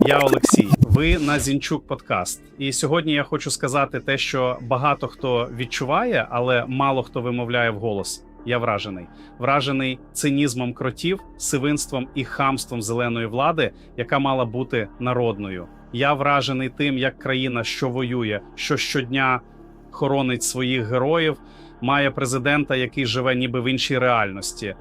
Я Олексій. Ви на Зінчук подкаст. І сьогодні я хочу сказати те, що багато хто відчуває, але мало хто вимовляє вголос. Я вражений. Вражений цинізмом кротів, сивинством і хамством зеленої влади, яка мала бути народною. Я вражений тим, як країна, що воює, що щодня хоронить своїх героїв, має президента, який живе ніби в іншій реальності.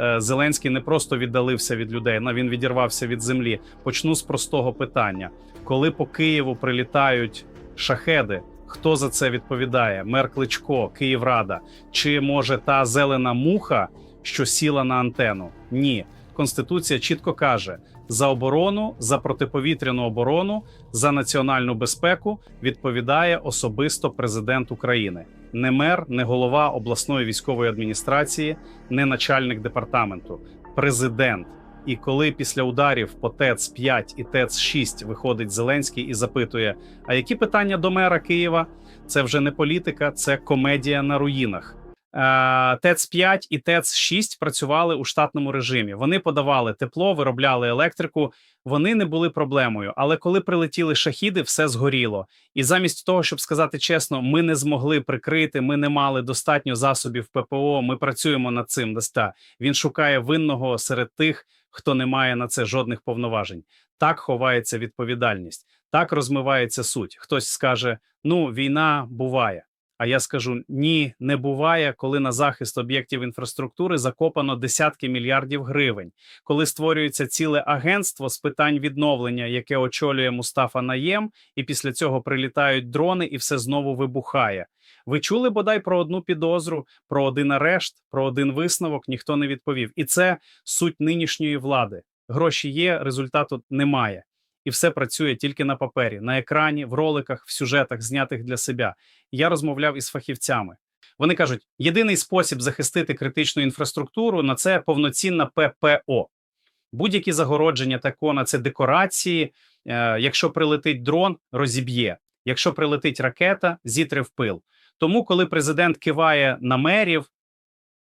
Е, Зеленський не просто віддалився від людей, але він відірвався від землі. Почну з простого питання: коли по Києву прилітають шахеди, хто за це відповідає? Мер Кличко, Київрада, чи може та зелена муха, що сіла на антенну? Ні. Конституція чітко каже: за оборону, за протиповітряну оборону, за національну безпеку відповідає особисто президент України. Не мер, не голова обласної військової адміністрації, не начальник департаменту, президент. І коли після ударів по ТЕЦ 5 і ТЕЦ 6 виходить Зеленський і запитує: а які питання до мера Києва? Це вже не політика, це комедія на руїнах. Е, ТЕЦ 5 і ТЕЦ 6 працювали у штатному режимі. Вони подавали тепло, виробляли електрику. Вони не були проблемою. Але коли прилетіли шахіди, все згоріло. І замість того, щоб сказати чесно, ми не змогли прикрити, ми не мали достатньо засобів ППО. Ми працюємо над цим. Даста він шукає винного серед тих, хто не має на це жодних повноважень. Так ховається відповідальність, так розмивається суть. Хтось скаже: ну, війна буває. А я скажу: ні, не буває, коли на захист об'єктів інфраструктури закопано десятки мільярдів гривень, коли створюється ціле агентство з питань відновлення, яке очолює Мустафа Наєм, і після цього прилітають дрони, і все знову вибухає. Ви чули бодай про одну підозру, про один арешт, про один висновок? Ніхто не відповів. І це суть нинішньої влади. Гроші є, результату немає. І все працює тільки на папері, на екрані, в роликах, в сюжетах, знятих для себе. Я розмовляв із фахівцями. Вони кажуть, єдиний спосіб захистити критичну інфраструктуру на це повноцінна ППО. Будь-які загородження такого це декорації. Е, якщо прилетить дрон, розіб'є. Якщо прилетить ракета, зітре в пил. Тому, коли президент киває на мерів,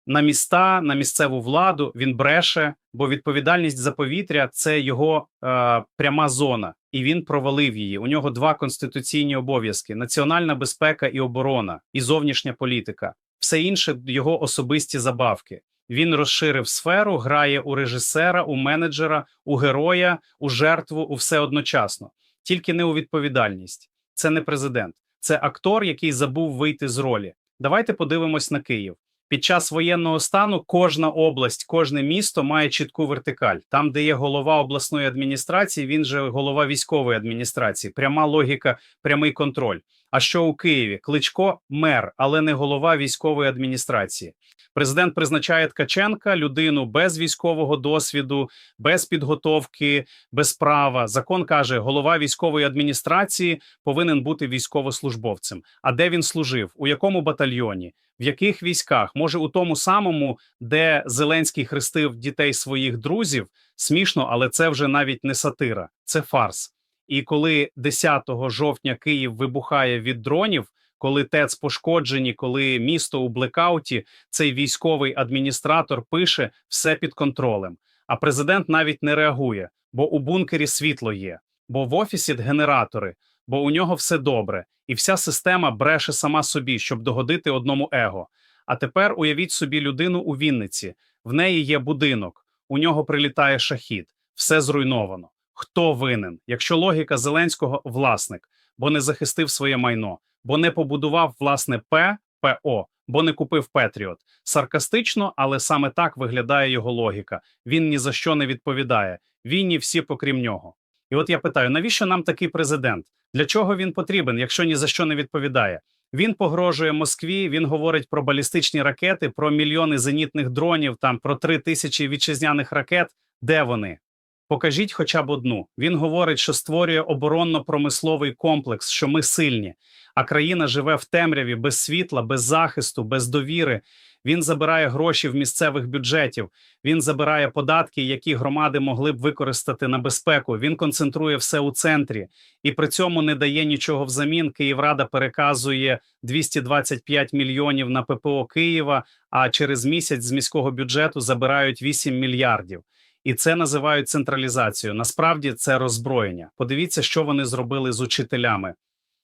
на міста, на місцеву владу, він бреше, бо відповідальність за повітря це його е, пряма зона, і він провалив її. У нього два конституційні обов'язки: національна безпека і оборона, і зовнішня політика. Все інше його особисті забавки. Він розширив сферу, грає у режисера, у менеджера, у героя, у жертву, у все одночасно, тільки не у відповідальність. Це не президент, це актор, який забув вийти з ролі. Давайте подивимось на Київ. Під час воєнного стану кожна область, кожне місто має чітку вертикаль. Там, де є голова обласної адміністрації, він же голова військової адміністрації. Пряма логіка, прямий контроль. А що у Києві? Кличко мер, але не голова військової адміністрації. Президент призначає Ткаченка людину без військового досвіду, без підготовки, без права. Закон каже, голова військової адміністрації повинен бути військовослужбовцем. А де він служив? У якому батальйоні? В яких військах? Може, у тому самому, де Зеленський хрестив дітей своїх друзів? Смішно, але це вже навіть не сатира, це фарс. І коли 10 жовтня Київ вибухає від дронів, коли ТЕЦ пошкоджені, коли місто у блекауті, цей військовий адміністратор пише все під контролем. А президент навіть не реагує, бо у бункері світло є, бо в офісі генератори, бо у нього все добре, і вся система бреше сама собі, щоб догодити одному его. А тепер уявіть собі людину у Вінниці. В неї є будинок, у нього прилітає шахід, все зруйновано. Хто винен? Якщо логіка Зеленського власник, бо не захистив своє майно, бо не побудував власне П, ПО, бо не купив Петріот. Саркастично, але саме так виглядає його логіка. Він ні за що не відповідає. Вінні всі покрім нього. І от я питаю: навіщо нам такий президент? Для чого він потрібен, якщо ні за що не відповідає? Він погрожує Москві. Він говорить про балістичні ракети, про мільйони зенітних дронів, там про три тисячі вітчизняних ракет. Де вони? Покажіть хоча б одну. Він говорить, що створює оборонно-промисловий комплекс, що ми сильні, а країна живе в темряві без світла, без захисту, без довіри. Він забирає гроші в місцевих бюджетів. Він забирає податки, які громади могли б використати на безпеку. Він концентрує все у центрі і при цьому не дає нічого взамін. Київрада переказує 225 мільйонів на ППО Києва. А через місяць з міського бюджету забирають 8 мільярдів. І це називають централізацією. Насправді це роззброєння. Подивіться, що вони зробили з учителями.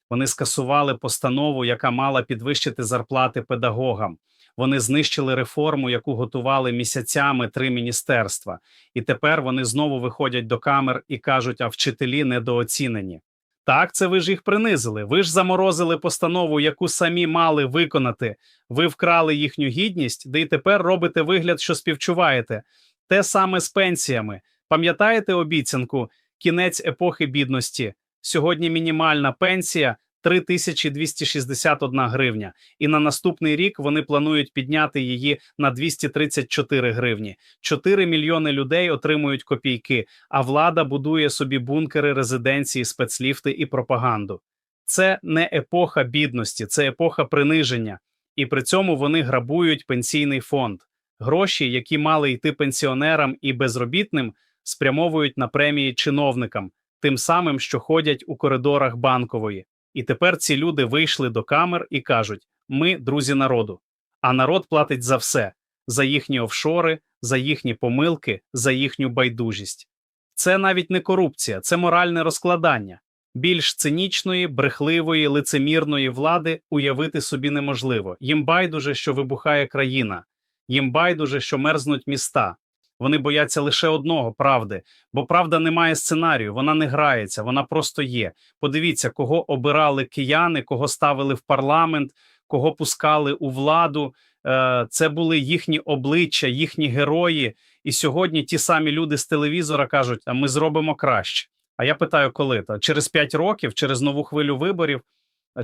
Вони скасували постанову, яка мала підвищити зарплати педагогам. Вони знищили реформу, яку готували місяцями три міністерства. І тепер вони знову виходять до камер і кажуть: а вчителі недооцінені. Так, це ви ж їх принизили. Ви ж заморозили постанову, яку самі мали виконати. Ви вкрали їхню гідність, де й тепер робите вигляд, що співчуваєте. Те саме з пенсіями. Пам'ятаєте обіцянку? Кінець епохи бідності. Сьогодні мінімальна пенсія 3261 гривня, і на наступний рік вони планують підняти її на 234 гривні. 4 мільйони людей отримують копійки, а влада будує собі бункери, резиденції, спецліфти і пропаганду. Це не епоха бідності, це епоха приниження, і при цьому вони грабують пенсійний фонд. Гроші, які мали йти пенсіонерам і безробітним, спрямовують на премії чиновникам, тим самим, що ходять у коридорах банкової. І тепер ці люди вийшли до камер і кажуть: ми друзі народу. А народ платить за все: за їхні офшори, за їхні помилки, за їхню байдужість. Це навіть не корупція, це моральне розкладання. Більш цинічної, брехливої, лицемірної влади уявити собі неможливо. Їм байдуже, що вибухає країна, їм байдуже, що мерзнуть міста. Вони бояться лише одного правди, бо правда не має сценарію, вона не грається, вона просто є. Подивіться, кого обирали кияни, кого ставили в парламент, кого пускали у владу. Е, Це були їхні обличчя, їхні герої. І сьогодні ті самі люди з телевізора кажуть: а ми зробимо краще. А я питаю, коли та через 5 років, через нову хвилю виборів,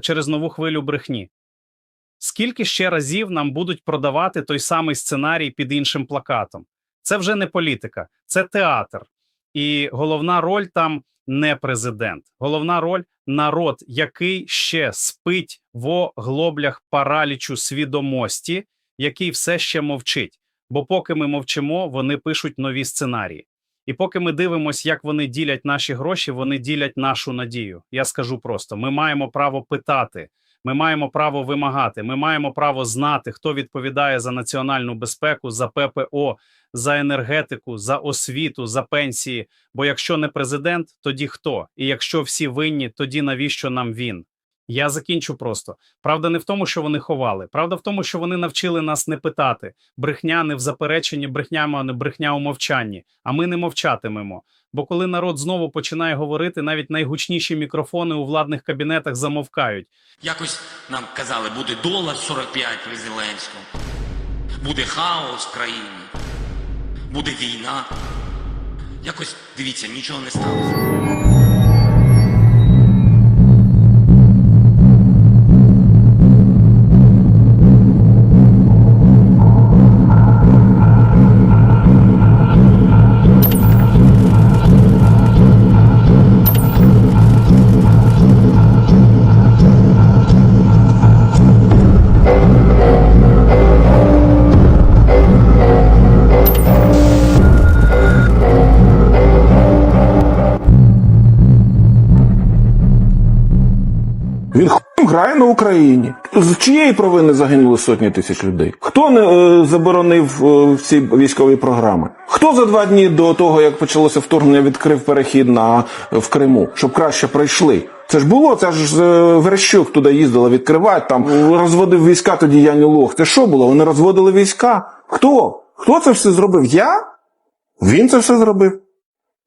через нову хвилю брехні. Скільки ще разів нам будуть продавати той самий сценарій під іншим плакатом? Це вже не політика, це театр. І головна роль там не президент. Головна роль народ, який ще спить в глоблях паралічу свідомості, який все ще мовчить. Бо поки ми мовчимо, вони пишуть нові сценарії. І поки ми дивимося, як вони ділять наші гроші, вони ділять нашу надію. Я скажу просто: ми маємо право питати. Ми маємо право вимагати. Ми маємо право знати, хто відповідає за національну безпеку, за ППО, за енергетику, за освіту, за пенсії. Бо якщо не президент, тоді хто? І якщо всі винні, тоді навіщо нам він? Я закінчу просто. Правда не в тому, що вони ховали. Правда в тому, що вони навчили нас не питати. Брехня не в запереченні, брехня, а не брехня у мовчанні. А ми не мовчатимемо. Бо коли народ знову починає говорити, навіть найгучніші мікрофони у владних кабінетах замовкають. Якось нам казали, буде долар 45 при Зеленському, буде хаос в країні, буде війна. Якось дивіться, нічого не сталося. Він грає на Україні. З чиєї провини загинули сотні тисяч людей? Хто не е, заборонив е, всі військові програми? Хто за два дні до того, як почалося вторгнення, відкрив перехід на в Криму, щоб краще пройшли? Це ж було, це ж е, Верещук туди їздила відкривати, там розводив війська тоді Яні Лох. Це що було? Вони розводили війська. Хто? Хто це все зробив? Я? Він це все зробив.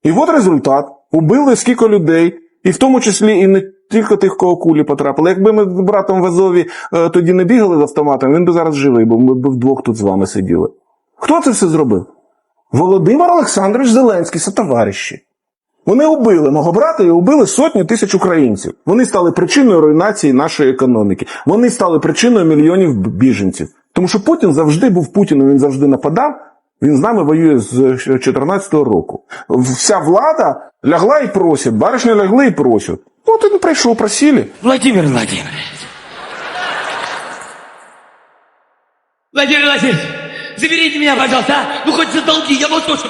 І от результат. Убили скільки людей, і в тому числі і не тільки тих, кого кулі потрапили. Якби ми з братом в Азові е, тоді не бігали з автоматом, він би зараз живий, бо ми б вдвох тут з вами сиділи. Хто це все зробив? Володимир Олександрович Зеленський, сотовариші. Вони убили мого брата і убили сотні тисяч українців. Вони стали причиною руйнації нашої економіки. Вони стали причиною мільйонів біженців. Тому що Путін завжди був Путіним, він завжди нападав. Він з нами воює з 2014 року. Вся влада лягла і просить, баришня лягли і просять. От він прийшов, просили. Владимир Владимирович. Владимир Владимирович, заберите меня, пожалуйста, а? Ну хоть за долги, я вас тоже...